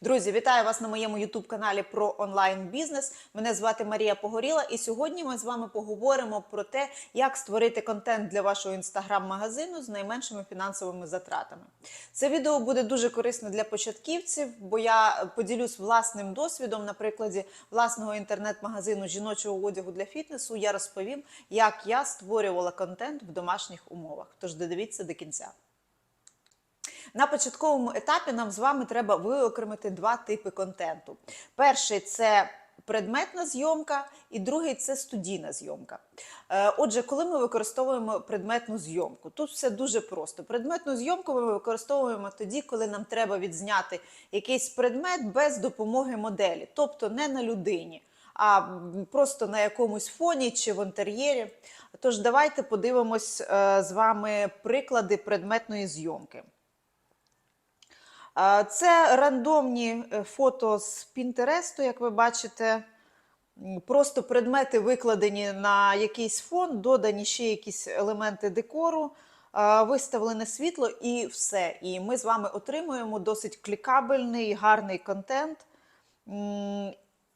Друзі, вітаю вас на моєму ютуб-каналі про онлайн-бізнес. Мене звати Марія Погоріла, і сьогодні ми з вами поговоримо про те, як створити контент для вашого інстаграм-магазину з найменшими фінансовими затратами. Це відео буде дуже корисно для початківців, бо я поділюсь власним досвідом на прикладі власного інтернет-магазину жіночого одягу для фітнесу. Я розповім, як я створювала контент в домашніх умовах. Тож додивіться до кінця. На початковому етапі нам з вами треба виокремити два типи контенту. Перший це предметна зйомка, і другий це студійна зйомка. Е, Отже, коли ми використовуємо предметну зйомку, тут все дуже просто. Предметну зйомку ми використовуємо тоді, коли нам треба відзняти якийсь предмет без допомоги моделі, тобто не на людині. А просто на якомусь фоні чи в інтер'єрі. Тож давайте подивимось е, з вами приклади предметної зйомки. Це рандомні е, фото з Пінтересту, як ви бачите. Просто предмети викладені на якийсь фон, додані ще якісь елементи декору, виставлене світло і все. І ми з вами отримуємо досить клікабельний, гарний контент.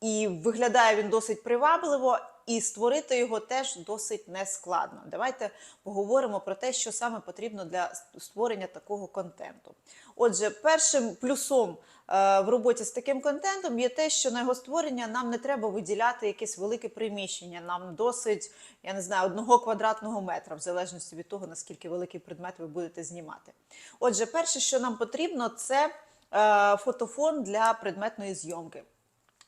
І виглядає він досить привабливо, і створити його теж досить нескладно. Давайте поговоримо про те, що саме потрібно для створення такого контенту. Отже, першим плюсом е, в роботі з таким контентом є те, що на його створення нам не треба виділяти якесь велике приміщення. Нам досить, я не знаю, одного квадратного метра, в залежності від того, наскільки великий предмет ви будете знімати. Отже, перше, що нам потрібно, це е, фотофон для предметної зйомки.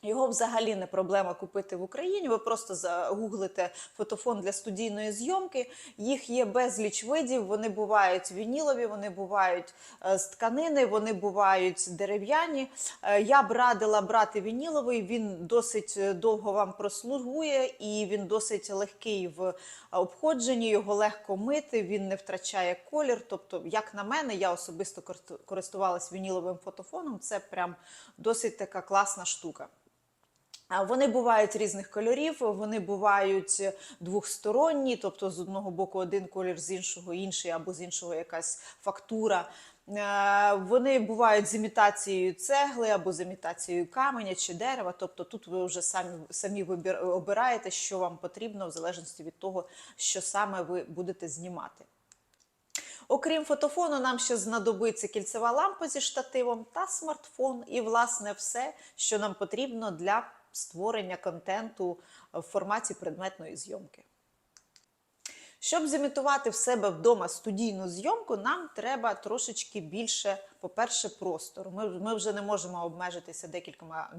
Його взагалі не проблема купити в Україні. Ви просто загуглите фотофон для студійної зйомки. Їх є безліч видів. Вони бувають вінілові, вони бувають е, з тканини, вони бувають дерев'яні. Е, Я б радила брати вініловий. Він досить е, довго вам прослугує і він досить легкий в обходженні. Його легко мити, він не втрачає колір. Тобто, як на мене, я особисто користувалась вініловим фотофоном. Це прям досить така класна штука. Вони бувають різних кольорів, вони бувають двохсторонні, тобто з одного боку один колір, з іншого інший, або з іншого якась фактура. Е, Вони бувають з імітацією цегли або з імітацією каменя чи дерева. Тобто тут ви вже самі самі вибір- обираєте, що вам потрібно, в залежності від того, що саме ви будете знімати. Окрім фотофону, нам ще знадобиться кільцева лампа зі штативом та смартфон, і, власне, все, що нам потрібно для створення контенту в форматі предметної зйомки. Щоб зімітувати в себе вдома студійну зйомку, нам треба трошечки більше, по-перше, простору. Ми, ми вже не можемо обмежитися декількома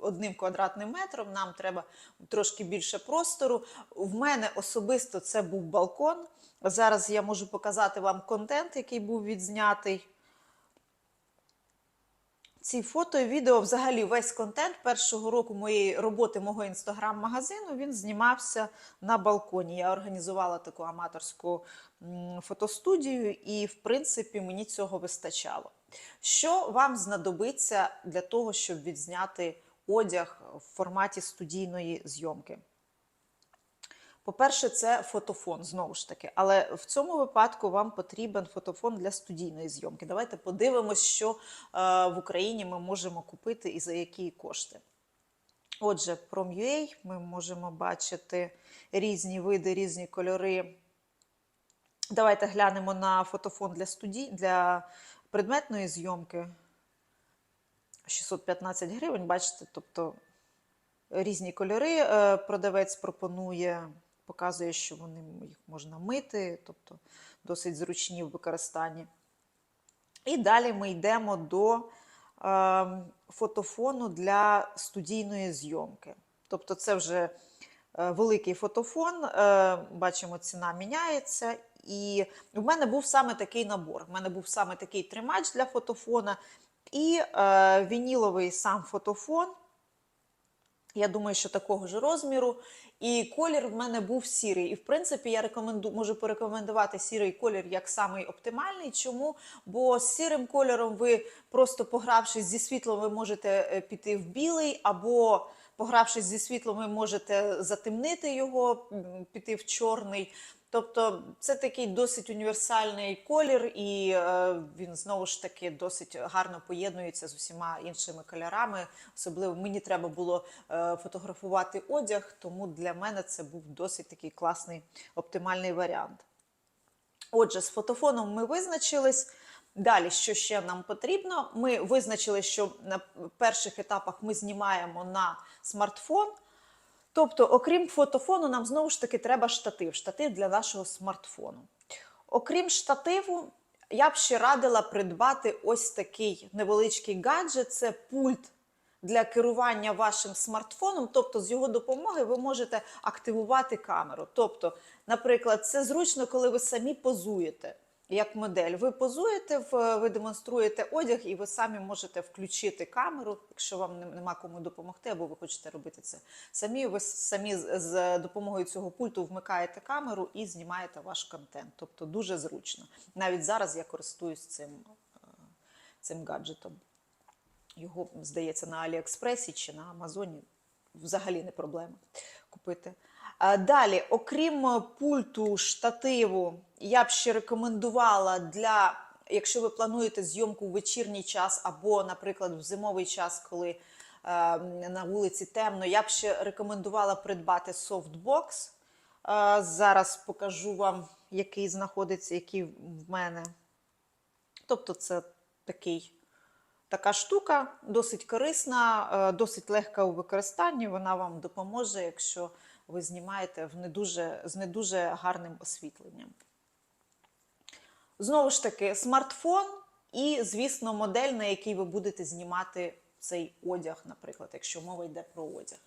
одним квадратним метром. Нам треба трошки більше простору. В мене особисто це був балкон. Зараз я можу показати вам контент, який був відзнятий. Ці фото і відео, взагалі, весь контент першого року моєї роботи мого інстаграм-магазину він знімався на балконі. Я організувала таку аматорську фотостудію, і, в принципі, мені цього вистачало. Що вам знадобиться для того, щоб відзняти одяг в форматі студійної зйомки? По-перше, це фотофон, знову ж таки. Але в цьому випадку вам потрібен фотофон для студійної зйомки. Давайте подивимось, що е, в Україні ми можемо купити і за які кошти. Отже, Prom.ua ми можемо бачити різні види, різні кольори. Давайте глянемо на фотофон для студій, для предметної зйомки. 615 гривень, бачите, тобто різні кольори е, продавець пропонує, показує, що вони їх можна мити, тобто досить зручні в використанні. І далі ми йдемо до е, фотофону для студійної зйомки. Тобто, це вже е, великий фотофон, е, бачимо, ціна міняється. І в мене був саме такий набор. У мене був саме такий тримач для фотофона і е, вініловий сам фотофон. Я думаю, що такого ж розміру. І колір в мене був сірий. І в принципі, я рекоменду, можу порекомендувати сірий колір як самий оптимальний. Чому? Бо з сірим кольором ви просто погравшись зі світлом, ви можете е, піти в білий або погравшись зі світлом, ви можете затемнити його, піти в чорний. Тобто це такий досить універсальний колір, і е, він знову ж таки досить гарно поєднується з усіма іншими кольорами. Особливо мені треба було е, фотографувати одяг, тому для мене це був досить такий класний оптимальний варіант. Отже, з фотофоном ми визначились. Далі, що ще нам потрібно? Ми визначили, що на перших етапах ми знімаємо на смартфон. Тобто, окрім фотофону, нам знову ж таки треба штатив, штатив для нашого смартфону. Окрім штативу, я б ще радила придбати ось такий невеличкий гаджет це пульт для керування вашим смартфоном. Тобто, з його допомоги ви можете активувати камеру. Тобто, наприклад, це зручно, коли ви самі позуєте. Як модель, ви позуєте, в- ви демонструєте одяг, і ви самі можете включити камеру, якщо вам нема кому допомогти, або ви хочете робити це самі. Ви самі з- допомогою цього пульту вмикаєте камеру і знімаєте ваш контент. Тобто дуже зручно. Навіть зараз я користуюсь цим, е, цим гаджетом. Його, здається, на Аліекспресі чи на Амазоні взагалі не проблема купити. Далі, окрім е, пульту, штативу, я б ще рекомендувала для, якщо ви плануєте зйомку в вечірній час або, наприклад, в зимовий час, коли е, на вулиці темно, я б ще рекомендувала придбати софтбокс. Е, зараз покажу вам, який знаходиться, який в мене. Тобто, це такий така штука, досить корисна, досить легка у використанні. Вона вам допоможе, якщо ви знімаєте в не дуже, з не дуже гарним освітленням. Знову ж таки, смартфон і, звісно, модель, на якій ви будете знімати цей одяг, наприклад, якщо мова йде про одяг.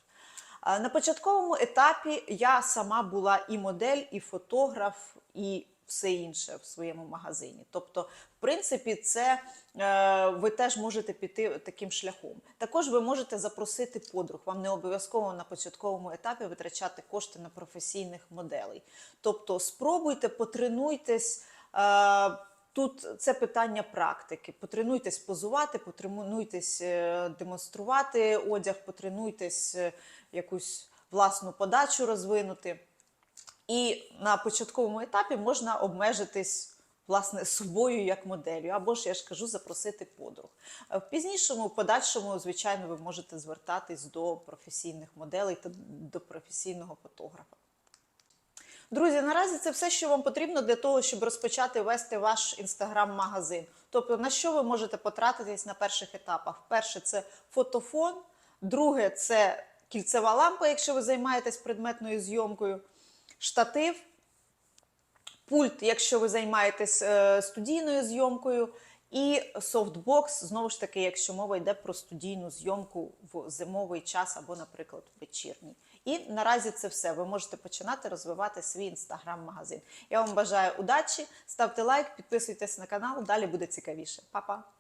На початковому етапі я сама була і модель, і фотограф, і все інше в своєму магазині. Тобто, в принципі, це е, ви теж можете піти таким шляхом. Також ви можете запросити подруг. Вам не обов'язково на початковому етапі витрачати кошти на професійних моделей. Тобто, спробуйте, потренуйтесь. Е, Тут це питання практики. Потренуйтесь позувати, потренуйтесь е, демонструвати одяг, потренуйтесь е, якусь власну подачу розвинути. І на початковому етапі можна обмежитись власне собою як моделлю, або ж я ж кажу, запросити подруг. Е, В пізнішому, в подальшому, звичайно, ви можете звертатись до професійних моделей та до професійного фотографа. Друзі, наразі це все, що вам потрібно для того, щоб розпочати вести ваш інстаграм-магазин. Тобто, на що ви можете потратитись на перших етапах? Перше це фотофон, друге це кільцева лампа, якщо ви займаєтесь предметною зйомкою, штатив, пульт, якщо ви займаєтесь е, студійною зйомкою, і софтбокс, знову ж таки, якщо мова йде про студійну зйомку в зимовий час або, наприклад, вечірній. І наразі це все. Ви можете починати розвивати свій інстаграм-магазин. Я вам бажаю удачі, ставте лайк, підписуйтесь на канал, далі буде цікавіше. Па-па!